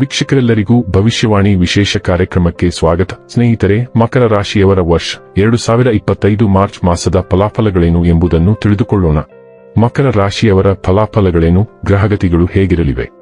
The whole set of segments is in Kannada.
ವೀಕ್ಷಕರೆಲ್ಲರಿಗೂ ಭವಿಷ್ಯವಾಣಿ ವಿಶೇಷ ಕಾರ್ಯಕ್ರಮಕ್ಕೆ ಸ್ವಾಗತ. ಸ್ನೇಹಿತರೆ, ಮಕರ ರಾಶಿಯವರ ವರ್ಷ ಎರಡು ಸಾವಿರ ಇಪ್ಪತ್ತೈದು ಮಾರ್ಚ್ ಮಾಸದ ಫಲಾಫಲಗಳೇನು ಎಂಬುದನ್ನು ತಿಳಿದುಕೊಳ್ಳೋಣ. ಮಕರ ರಾಶಿಯವರ ಫಲಾಫಲಗಳೇನು, ಗ್ರಹಗತಿಗಳು ಹೇಗಿರಲಿವೆ?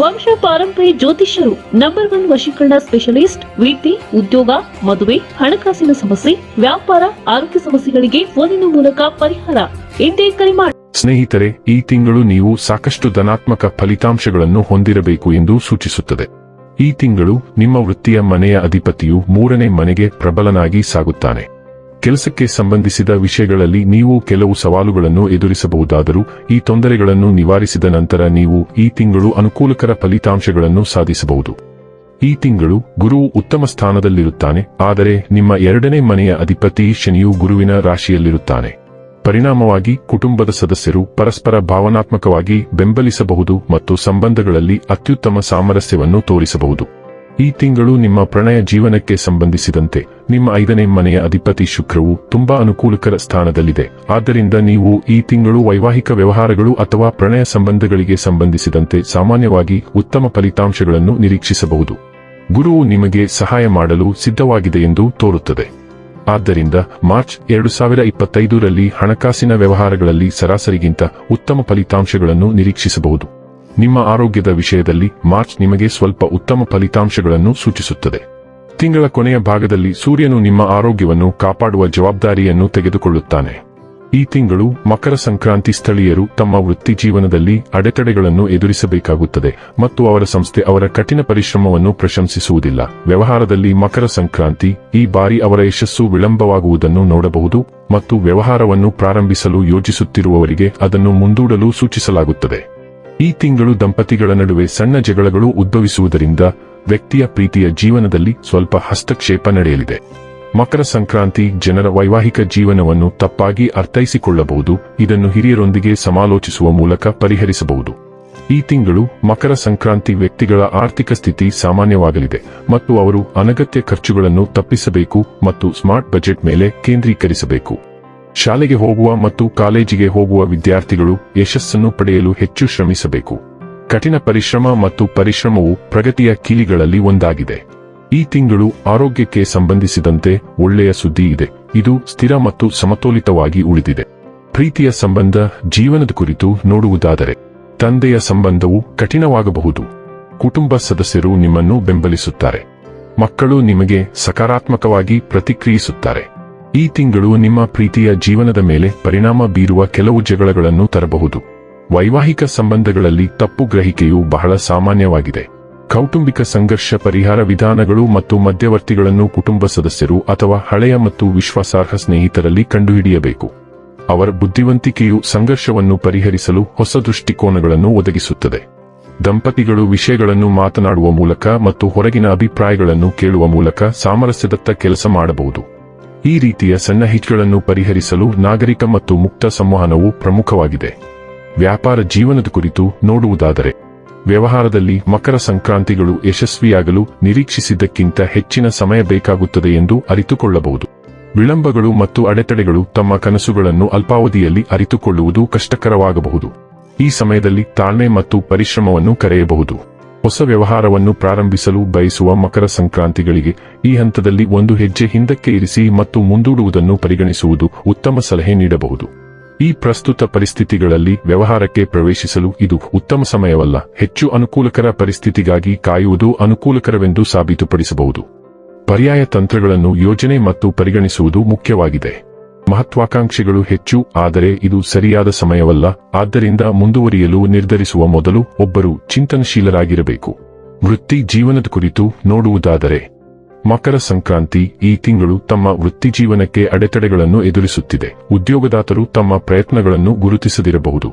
ವಂಶ ಪಾರಂಪರ್ಯ ಜ್ಯೋತಿಷ್ಯರು ನಂಬರ್ ಒನ್ ವಶೀಕರಣ ಸ್ಪೆಷಲಿಸ್ಟ್ ವೃತ್ತಿ ಉದ್ಯೋಗ, ಮದುವೆ, ಹಣಕಾಸಿನ ಸಮಸ್ಯೆ, ವ್ಯಾಪಾರ, ಆರೋಗ್ಯ ಸಮಸ್ಯೆಗಳಿಗೆ ಫೋನಿನ ಮೂಲಕ ಪರಿಹಾರ. ಎಂದೇ ಕರೆ ಮಾಡಿ ಸ್ನೇಹಿತರೆ, ಈ ತಿಂಗಳು ನೀವು ಸಾಕಷ್ಟು ಧನಾತ್ಮಕ ಫಲಿತಾಂಶಗಳನ್ನು ಹೊಂದಿರಬೇಕು ಎಂದು ಸೂಚಿಸುತ್ತದೆ. ಈ ತಿಂಗಳು ನಿಮ್ಮ ವೃತ್ತಿಯ ಮನೆಯ ಅಧಿಪತಿಯು ಮೂರನೇ ಮನೆಗೆ ಪ್ರಬಲನಾಗಿ ಸಾಗುತ್ತಾನೆ. ಕೆಲಸಕ್ಕೆ ಸಂಬಂಧಿಸಿದ ವಿಷಯಗಳಲ್ಲಿ ನೀವು ಕೆಲವು ಸವಾಲುಗಳನ್ನು ಎದುರಿಸಬಹುದಾದರೂ, ಈ ತೊಂದರೆಗಳನ್ನು ನಿವಾರಿಸಿದ ನಂತರ ನೀವು ಈ ತಿಂಗಳು ಅನುಕೂಲಕರ ಫಲಿತಾಂಶಗಳನ್ನು ಸಾಧಿಸಬಹುದು. ಈ ತಿಂಗಳು ಗುರು ಉತ್ತಮ ಸ್ಥಾನದಲ್ಲಿರುತ್ತಾನೆ, ಆದರೆ ನಿಮ್ಮ ಎರಡನೇ ಮನೆಯ ಅಧಿಪತಿ ಶನಿಯು ಗುರುವಿನ ರಾಶಿಯಲ್ಲಿರುತ್ತಾನೆ. ಪರಿಣಾಮವಾಗಿ ಕುಟುಂಬದ ಸದಸ್ಯರು ಪರಸ್ಪರ ಭಾವನಾತ್ಮಕವಾಗಿ ಬೆಂಬಲಿಸಬಹುದು ಮತ್ತು ಸಂಬಂಧಗಳಲ್ಲಿ ಅತ್ಯುತ್ತಮ ಸಾಮರಸ್ಯವನ್ನು ತೋರಿಸಬಹುದು. ಈ ತಿಂಗಳು ನಿಮ್ಮ ಪ್ರಣಯ ಜೀವನಕ್ಕೆ ಸಂಬಂಧಿಸಿದಂತೆ ನಿಮ್ಮ ಐದನೇ ಮನೆಯ ಅಧಿಪತಿ ಶುಕ್ರವು ತುಂಬಾ ಅನುಕೂಲಕರ ಸ್ಥಾನದಲ್ಲಿದೆ. ಆದ್ದರಿಂದ ನೀವು ಈ ತಿಂಗಳು ವೈವಾಹಿಕ ವ್ಯವಹಾರಗಳು ಅಥವಾ ಪ್ರಣಯ ಸಂಬಂಧಗಳಿಗೆ ಸಂಬಂಧಿಸಿದಂತೆ ಸಾಮಾನ್ಯವಾಗಿ ಉತ್ತಮ ಫಲಿತಾಂಶಗಳನ್ನು ನಿರೀಕ್ಷಿಸಬಹುದು. ಗುರುವು ನಿಮಗೆ ಸಹಾಯ ಮಾಡಲು ಸಿದ್ಧವಾಗಿದೆ ಎಂದು ತೋರುತ್ತದೆ. ಆದ್ದರಿಂದ ಮಾರ್ಚ್ ಎರಡು ಸಾವಿರ ಇಪ್ಪತ್ತೈದರಲ್ಲಿ ಹಣಕಾಸಿನ ವ್ಯವಹಾರಗಳಲ್ಲಿ ಸರಾಸರಿಗಿಂತ ಉತ್ತಮ ಫಲಿತಾಂಶಗಳನ್ನು ನಿರೀಕ್ಷಿಸಬಹುದು. ನಿಮ್ಮ ಆರೋಗ್ಯದ ವಿಷಯದಲ್ಲಿ ಮಾರ್ಚ್ ನಿಮಗೆ ಸ್ವಲ್ಪ ಉತ್ತಮ ಫಲಿತಾಂಶಗಳನ್ನು ಸೂಚಿಸುತ್ತದೆ. ತಿಂಗಳ ಕೊನೆಯ ಭಾಗದಲ್ಲಿ ಸೂರ್ಯನು ನಿಮ್ಮ ಆರೋಗ್ಯವನ್ನು ಕಾಪಾಡುವ ಜವಾಬ್ದಾರಿಯನ್ನು ತೆಗೆದುಕೊಳ್ಳುತ್ತಾನೆ. ಈ ತಿಂಗಳು ಮಕರ ಸಂಕ್ರಾಂತಿ ಸ್ಥಳೀಯರು ತಮ್ಮ ವೃತ್ತಿ ಜೀವನದಲ್ಲಿ ಅಡೆತಡೆಗಳನ್ನು ಎದುರಿಸಬೇಕಾಗುತ್ತದೆ ಮತ್ತು ಅವರ ಸಂಸ್ಥೆ ಅವರ ಕಠಿಣ ಪರಿಶ್ರಮವನ್ನು ಪ್ರಶಂಸಿಸುವುದಿಲ್ಲ. ವ್ಯವಹಾರದಲ್ಲಿ ಮಕರ ಸಂಕ್ರಾಂತಿ ಈ ಬಾರಿ ಅವರ ಯಶಸ್ಸು ವಿಳಂಬವಾಗುವುದನ್ನು ನೋಡಬಹುದು ಮತ್ತು ವ್ಯವಹಾರವನ್ನು ಪ್ರಾರಂಭಿಸಲು ಯೋಜಿಸುತ್ತಿರುವವರಿಗೆ ಅದನ್ನು ಮುಂದೂಡಲು ಸೂಚಿಸಲಾಗುತ್ತದೆ. ಈ ತಿಂಗಳು ದಂಪತಿಗಳ ನಡುವೆ ಸಣ್ಣ ಜಗಳಗಳು ಉದ್ಭವಿಸುವುದರಿಂದ ವ್ಯಕ್ತಿಯ ಪ್ರೀತಿಯ ಜೀವನದಲ್ಲಿ ಸ್ವಲ್ಪ ಹಸ್ತಕ್ಷೇಪ ನಡೆಯಲಿದೆ. ಮಕರ ಸಂಕ್ರಾಂತಿ ಜನರ ವೈವಾಹಿಕ ಜೀವನವನ್ನು ತಪ್ಪಾಗಿ ಅರ್ಥೈಸಿಕೊಳ್ಳಬಹುದು, ಇದನ್ನು ಹಿರಿಯರೊಂದಿಗೆ ಸಮಾಲೋಚಿಸುವ ಮೂಲಕ ಪರಿಹರಿಸಬಹುದು. ಈ ತಿಂಗಳು ಮಕರ ಸಂಕ್ರಾಂತಿ ವ್ಯಕ್ತಿಗಳ ಆರ್ಥಿಕ ಸ್ಥಿತಿ ಸಾಮಾನ್ಯವಾಗಲಿದೆ ಮತ್ತು ಅವರು ಅನಗತ್ಯ ಖರ್ಚುಗಳನ್ನು ತಪ್ಪಿಸಬೇಕು ಮತ್ತು ಸ್ಮಾರ್ಟ್ ಬಜೆಟ್ ಮೇಲೆ ಕೇಂದ್ರೀಕರಿಸಬೇಕು. ಶಾಲೆಗೆ ಹೋಗುವ ಮತ್ತು ಕಾಲೇಜಿಗೆ ಹೋಗುವ ವಿದ್ಯಾರ್ಥಿಗಳು ಯಶಸ್ಸನ್ನು ಪಡೆಯಲು ಹೆಚ್ಚು ಶ್ರಮಿಸಬೇಕು. ಕಠಿಣ ಪರಿಶ್ರಮ ಮತ್ತು ಪರಿಶ್ರಮವು ಪ್ರಗತಿಯ ಕೀಲಿಗಳಲ್ಲಿ ಒಂದಾಗಿದೆ. ಈ ತಿಂಗಳು ಆರೋಗ್ಯಕ್ಕೆ ಸಂಬಂಧಿಸಿದಂತೆ ಒಳ್ಳೆಯ ಸುದ್ದಿ ಇದೆ. ಇದು ಸ್ಥಿರ ಮತ್ತು ಸಮತೋಲಿತವಾಗಿ ಉಳಿದಿದೆ. ಪ್ರೀತಿಯ ಸಂಬಂಧ, ಜೀವನದ ಕುರಿತು ನೋಡುವುದಾದರೆ, ತಂದೆಯ ಸಂಬಂಧವು ಕಠಿಣವಾಗಬಹುದು. ಕುಟುಂಬ ಸದಸ್ಯರು ನಿಮ್ಮನ್ನು ಬೆಂಬಲಿಸುತ್ತಾರೆ. ಮಕ್ಕಳು ನಿಮಗೆ ಸಕಾರಾತ್ಮಕವಾಗಿ ಪ್ರತಿಕ್ರಿಯಿಸುತ್ತಾರೆ. ಈ ತಿಂಗಳು ನಿಮ್ಮ ಪ್ರೀತಿಯ ಜೀವನದ ಮೇಲೆ ಪರಿಣಾಮ ಬೀರುವ ಕೆಲವು ಜಗಳಗಳನ್ನು ತರಬಹುದು. ವೈವಾಹಿಕ ಸಂಬಂಧಗಳಲ್ಲಿ ತಪ್ಪು ಗ್ರಹಿಕೆಯು ಬಹಳ ಸಾಮಾನ್ಯವಾಗಿದೆ. ಕೌಟುಂಬಿಕ ಸಂಘರ್ಷ ಪರಿಹಾರ ವಿಧಾನಗಳು ಮತ್ತು ಮಧ್ಯವರ್ತಿಗಳನ್ನು ಕುಟುಂಬ ಸದಸ್ಯರು ಅಥವಾ ಹಳೆಯ ಮತ್ತು ವಿಶ್ವಾಸಾರ್ಹ ಸ್ನೇಹಿತರಲ್ಲಿ ಕಂಡುಹಿಡಿಯಬೇಕು. ಅವರ ಬುದ್ಧಿವಂತಿಕೆಯು ಸಂಘರ್ಷವನ್ನು ಪರಿಹರಿಸಲು ಹೊಸ ದೃಷ್ಟಿಕೋನಗಳನ್ನು ಒದಗಿಸುತ್ತದೆ. ದಂಪತಿಗಳು ವಿಷಯಗಳನ್ನು ಮಾತನಾಡುವ ಮೂಲಕ ಮತ್ತು ಹೊರಗಿನ ಅಭಿಪ್ರಾಯಗಳನ್ನು ಕೇಳುವ ಮೂಲಕ ಸಾಮರಸ್ಯದತ್ತ ಕೆಲಸ ಮಾಡಬಹುದು. ಈ ರೀತಿಯ ಸಣ್ಣ ಹಿಚ್ಗಳನ್ನು ಪರಿಹರಿಸಲು ನಾಗರಿಕ ಮತ್ತು ಮುಕ್ತ ಸಂವಹನವು ಪ್ರಮುಖವಾಗಿದೆ. ವ್ಯಾಪಾರ ಜೀವನದ ಕುರಿತು ನೋಡುವುದಾದರೆ, ವ್ಯವಹಾರದಲ್ಲಿ ಮಕರ ಸಂಕ್ರಾಂತಿಗಳು ಯಶಸ್ವಿಯಾಗಲು ನಿರೀಕ್ಷಿಸಿದ್ದಕ್ಕಿಂತ ಹೆಚ್ಚಿನ ಸಮಯ ಬೇಕಾಗುತ್ತದೆ ಎಂದು ಅರಿತುಕೊಳ್ಳಬಹುದು. ವಿಳಂಬಗಳು ಮತ್ತು ಅಡೆತಡೆಗಳು ತಮ್ಮ ಕನಸುಗಳನ್ನು ಅಲ್ಪಾವಧಿಯಲ್ಲಿ ಅರಿತುಕೊಳ್ಳುವುದು ಕಷ್ಟಕರವಾಗಬಹುದು. ಈ ಸಮಯದಲ್ಲಿ ತಾಳ್ಮೆ ಮತ್ತು ಪರಿಶ್ರಮವನ್ನು ಕರೆಯಬಹುದು. ಹೊಸ ವ್ಯವಹಾರವನ್ನು ಪ್ರಾರಂಭಿಸಲು ಬಯಸುವ ಮಕರ ಸಂಕ್ರಾಂತಿಗಳಿಗೆ ಈ ಹಂತದಲ್ಲಿ ಒಂದು ಹೆಜ್ಜೆ ಹಿಂದಕ್ಕೆ ಇರಿಸಿ ಮತ್ತು ಮುಂದೂಡುವುದನ್ನು ಪರಿಗಣಿಸುವುದು ಉತ್ತಮ ಸಲಹೆ ನೀಡಬಹುದು. ಈ ಪ್ರಸ್ತುತ ಪರಿಸ್ಥಿತಿಗಳಲ್ಲಿ ವ್ಯವಹಾರಕ್ಕೆ ಪ್ರವೇಶಿಸಲು ಇದು ಉತ್ತಮ ಸಮಯವಲ್ಲ. ಹೆಚ್ಚು ಅನುಕೂಲಕರ ಪರಿಸ್ಥಿತಿಗಾಗಿ ಕಾಯುವುದು ಅನುಕೂಲಕರವೆಂದು ಸಾಬೀತುಪಡಿಸಬಹುದು. ಪರ್ಯಾಯ ತಂತ್ರಗಳನ್ನು ಯೋಜನೆ ಮತ್ತು ಪರಿಗಣಿಸುವುದು ಮುಖ್ಯವಾಗಿದೆ. ಮಹತ್ವಾಕಾಂಕ್ಷೆಗಳು ಹೆಚ್ಚು, ಆದರೆ ಇದು ಸರಿಯಾದ ಸಮಯವಲ್ಲ. ಆದ್ದರಿಂದ ಮುಂದುವರಿಯಲು ನಿರ್ಧರಿಸುವ ಮೊದಲು ಒಬ್ಬರು ಚಿಂತನಶೀಲರಾಗಿರಬೇಕು. ವೃತ್ತಿ ಜೀವನದ ಕುರಿತು ನೋಡುವುದಾದರೆ, ಮಕರ ಸಂಕ್ರಾಂತಿ ಈ ತಿಂಗಳು ತಮ್ಮ ವೃತ್ತಿ ಜೀವನಕ್ಕೆ ಅಡೆತಡೆಗಳನ್ನು ಎದುರಿಸುತ್ತಿದೆ. ಉದ್ಯೋಗದಾತರು ತಮ್ಮ ಪ್ರಯತ್ನಗಳನ್ನು ಗುರುತಿಸದಿರಬಹುದು.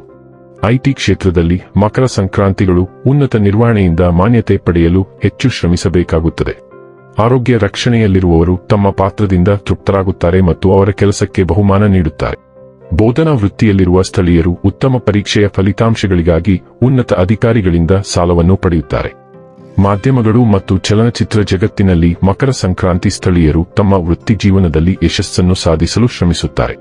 ಐಟಿ ಕ್ಷೇತ್ರದಲ್ಲಿ ಮಕರ ಸಂಕ್ರಾಂತಿಗಳು ಉನ್ನತ ನಿರ್ವಹಣೆಯಿಂದ ಮಾನ್ಯತೆ ಪಡೆಯಲು ಹೆಚ್ಚು ಶ್ರಮಿಸಬೇಕಾಗುತ್ತದೆ. ಆರೋಗ್ಯ ರಕ್ಷಣೆಯಲ್ಲಿರುವವರು ತಮ್ಮ ಪಾತ್ರದಿಂದ ತೃಪ್ತರಾಗುತ್ತಾರೆ ಮತ್ತು ಅವರ ಕೆಲಸಕ್ಕೆ ಬಹುಮಾನ ನೀಡುತ್ತಾರೆ. ಬೋಧನಾ ವೃತ್ತಿಯಲ್ಲಿರುವ ಸ್ಥಳೀಯರು ಉತ್ತಮ ಪರೀಕ್ಷೆಯ ಫಲಿತಾಂಶಗಳಿಗಾಗಿ ಉನ್ನತ ಅಧಿಕಾರಿಗಳಿಂದ ಸಾಲವನ್ನು ಪಡೆಯುತ್ತಾರೆ. ಮಾಧ್ಯಮಗಳು ಮತ್ತು ಚಲನಚಿತ್ರ ಜಗತ್ತಿನಲ್ಲಿ ಮಕರ ಸಂಕ್ರಾಂತಿ ಸ್ಥಳೀಯರು ತಮ್ಮ ವೃತ್ತಿ ಜೀವನದಲ್ಲಿ ಯಶಸ್ಸನ್ನು ಸಾಧಿಸಲು ಶ್ರಮಿಸುತ್ತಾರೆ.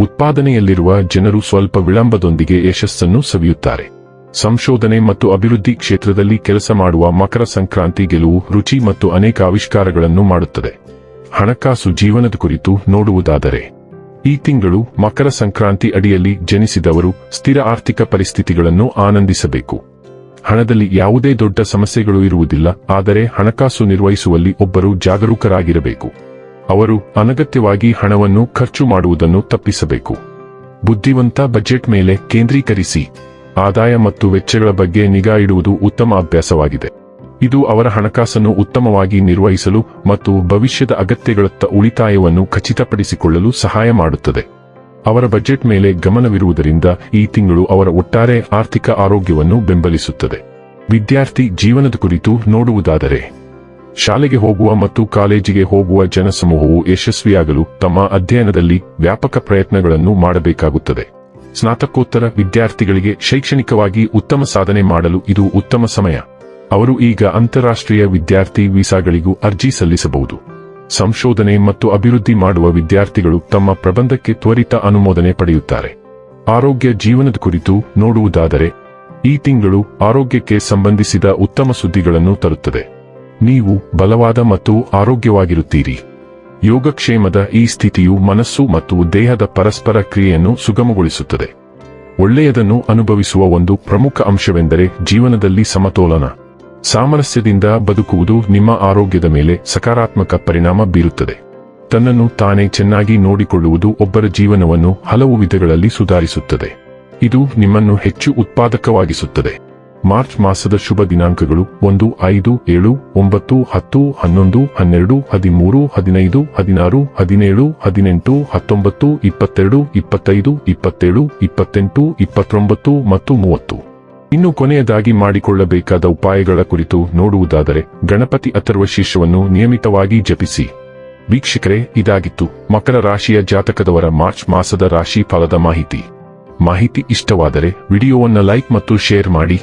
ಉತ್ಪಾದನೆಯಲ್ಲಿರುವ ಜನರು ಸ್ವಲ್ಪ ವಿಳಂಬದೊಂದಿಗೆ ಯಶಸ್ಸನ್ನು ಸವಿಯುತ್ತಾರೆ. ಸಂಶೋಧನೆ ಮತ್ತು ಅಭಿವೃದ್ಧಿ ಕ್ಷೇತ್ರದಲ್ಲಿ ಕೆಲಸ ಮಾಡುವ ಮಕರ ಸಂಕ್ರಾಂತಿ ಗೆಲುವು ರುಚಿ ಮತ್ತು ಅನೇಕ ಆವಿಷ್ಕಾರಗಳನ್ನು ಮಾಡುತ್ತದೆ. ಹಣಕಾಸು ಜೀವನದ ಕುರಿತು ನೋಡುವುದಾದರೆ, ಈ ತಿಂಗಳು ಮಕರ ಸಂಕ್ರಾಂತಿ ಅಡಿಯಲ್ಲಿ ಜನಿಸಿದವರು ಸ್ಥಿರ ಆರ್ಥಿಕ ಪರಿಸ್ಥಿತಿಗಳನ್ನು ಆನಂದಿಸಬೇಕು. ಹಣದಲ್ಲಿ ಯಾವುದೇ ದೊಡ್ಡ ಸಮಸ್ಯೆಗಳು ಇರುವುದಿಲ್ಲ, ಆದರೆ ಹಣಕಾಸು ನಿರ್ವಹಿಸುವಲ್ಲಿ ಒಬ್ಬರು ಜಾಗರೂಕರಾಗಿರಬೇಕು. ಅವರು ಅನಗತ್ಯವಾಗಿ ಹಣವನ್ನು ಖರ್ಚು ಮಾಡುವುದನ್ನು ತಪ್ಪಿಸಬೇಕು. ಬುದ್ಧಿವಂತ ಬಜೆಟ್ ಮೇಲೆ ಕೇಂದ್ರೀಕರಿಸಿ. ಆದಾಯ ಮತ್ತು ವೆಚ್ಚಗಳ ಬಗ್ಗೆ ನಿಗಾ ಇಡುವುದು ಉತ್ತಮ ಅಭ್ಯಾಸವಾಗಿದೆ. ಇದು ಅವರ ಹಣಕಾಸನ್ನು ಉತ್ತಮವಾಗಿ ನಿರ್ವಹಿಸಲು ಮತ್ತು ಭವಿಷ್ಯದ ಅಗತ್ಯಗಳತ್ತ ಉಳಿತಾಯವನ್ನು ಖಚಿತಪಡಿಸಿಕೊಳ್ಳಲು ಸಹಾಯ ಮಾಡುತ್ತದೆ. ಅವರ ಬಜೆಟ್ ಮೇಲೆ ಗಮನವಿರುವುದರಿಂದ ಈ ತಿಂಗಳು ಅವರ ಒಟ್ಟಾರೆ ಆರ್ಥಿಕ ಆರೋಗ್ಯವನ್ನು ಬೆಂಬಲಿಸುತ್ತದೆ. ವಿದ್ಯಾರ್ಥಿ ಜೀವನದ ಕುರಿತು ನೋಡುವುದಾದರೆ, ಶಾಲೆಗೆ ಹೋಗುವ ಮತ್ತು ಕಾಲೇಜಿಗೆ ಹೋಗುವ ಜನಸಮೂಹವು ಯಶಸ್ವಿಯಾಗಲು ತಮ್ಮ ಅಧ್ಯಯನದಲ್ಲಿ ವ್ಯಾಪಕ ಪ್ರಯತ್ನಗಳನ್ನು ಮಾಡಬೇಕಾಗುತ್ತದೆ. ಸ್ನಾತಕೋತ್ತರ ವಿದ್ಯಾರ್ಥಿಗಳಿಗೆ ಶೈಕ್ಷಣಿಕವಾಗಿ ಉತ್ತಮ ಸಾಧನೆ ಮಾಡಲು ಇದು ಉತ್ತಮ ಸಮಯ. ಅವರು ಈಗ ಅಂತಾರಾಷ್ಟ್ರೀಯ ವಿದ್ಯಾರ್ಥಿ ವೀಸಾಗಳಿಗೂ ಅರ್ಜಿ ಸಲ್ಲಿಸಬಹುದು. ಸಂಶೋಧನೆ ಮತ್ತು ಅಭಿವೃದ್ಧಿ ಮಾಡುವ ವಿದ್ಯಾರ್ಥಿಗಳು ತಮ್ಮ ಪ್ರಬಂಧಕ್ಕೆ ತ್ವರಿತ ಅನುಮೋದನೆ ಪಡೆಯುತ್ತಾರೆ. ಆರೋಗ್ಯ ಜೀವನದ ಕುರಿತು ನೋಡುವುದಾದರೆ, ಈ ತಿಂಗಳು ಆರೋಗ್ಯಕ್ಕೆ ಸಂಬಂಧಿಸಿದ ಉತ್ತಮ ಸುದ್ದಿಗಳನ್ನು ತರುತ್ತದೆ. ನೀವು ಬಲವಾದ ಮತ್ತು ಆರೋಗ್ಯವಾಗಿರುತ್ತೀರಿ. ಯೋಗಕ್ಷೇಮದ ಈ ಸ್ಥಿತಿಯು ಮನಸ್ಸು ಮತ್ತು ದೇಹದ ಪರಸ್ಪರ ಕ್ರಿಯೆಯನ್ನು ಸುಗಮಗೊಳಿಸುತ್ತದೆ. ಒಳ್ಳೆಯದನ್ನು ಅನುಭವಿಸುವ ಒಂದು ಪ್ರಮುಖ ಅಂಶವೆಂದರೆ ಜೀವನದಲ್ಲಿ ಸಮತೋಲನ. ಸಾಮರಸ್ಯದಿಂದ ಬದುಕುವುದು ನಿಮ್ಮ ಆರೋಗ್ಯದ ಮೇಲೆ ಸಕಾರಾತ್ಮಕ ಪರಿಣಾಮ ಬೀರುತ್ತದೆ. ತನ್ನನ್ನು ತಾನೇ ಚೆನ್ನಾಗಿ ನೋಡಿಕೊಳ್ಳುವುದು ಒಬ್ಬರ ಜೀವನವನ್ನು ಹಲವು ವಿಧಗಳಲ್ಲಿ ಸುಧಾರಿಸುತ್ತದೆ. ಇದು ನಿಮ್ಮನ್ನು ಹೆಚ್ಚು ಉತ್ಪಾದಕವಾಗಿಸುತ್ತದೆ. ಮಾರ್ಚ್ ಮಾಸದ ಶುಭ ದಿನಾಂಕಗಳು ಒಂದು, ಐದು, ಏಳು, ಒಂಬತ್ತು, ಹತ್ತು, ಹನ್ನೊಂದು, ಹನ್ನೆರಡು, ಹದಿಮೂರು, ಹದಿನೈದು, ಹದಿನಾರು, ಹದಿನೇಳು, ಹದಿನೆಂಟು, ಹತ್ತೊಂಬತ್ತು, ಇಪ್ಪತ್ತೆರಡು, ಇಪ್ಪತ್ತೈದು, ಇಪ್ಪತ್ತೇಳು, ಇಪ್ಪತ್ತೆಂಟು, ಇಪ್ಪತ್ತೊಂಬತ್ತು ಮತ್ತು ಮೂವತ್ತು. ಇನ್ನು ಕೊನೆಯದಾಗಿ ಮಾಡಿಕೊಳ್ಳಬೇಕಾದ ಉಪಾಯಗಳ ಕುರಿತು ನೋಡುವುದಾದರೆ ಗಣಪತಿ ಅಥರ್ವ ಶೀರ್ಷವನ್ನು ನಿಯಮಿತವಾಗಿ ಜಪಿಸಿ. ವೀಕ್ಷಕರೇ, ಇದಾಗಿತ್ತು. ಮಕರ ರಾಶಿಯ ಜಾತಕದವರ ಮಾರ್ಚ್ ಮಾಸದ ರಾಶಿ ಫಲದ ಮಾಹಿತಿ. ಮಾಹಿತಿ ಇಷ್ಟವಾದರೆ ವಿಡಿಯೋವನ್ನು ಲೈಕ್ ಮತ್ತು ಶೇರ್ ಮಾಡಿ.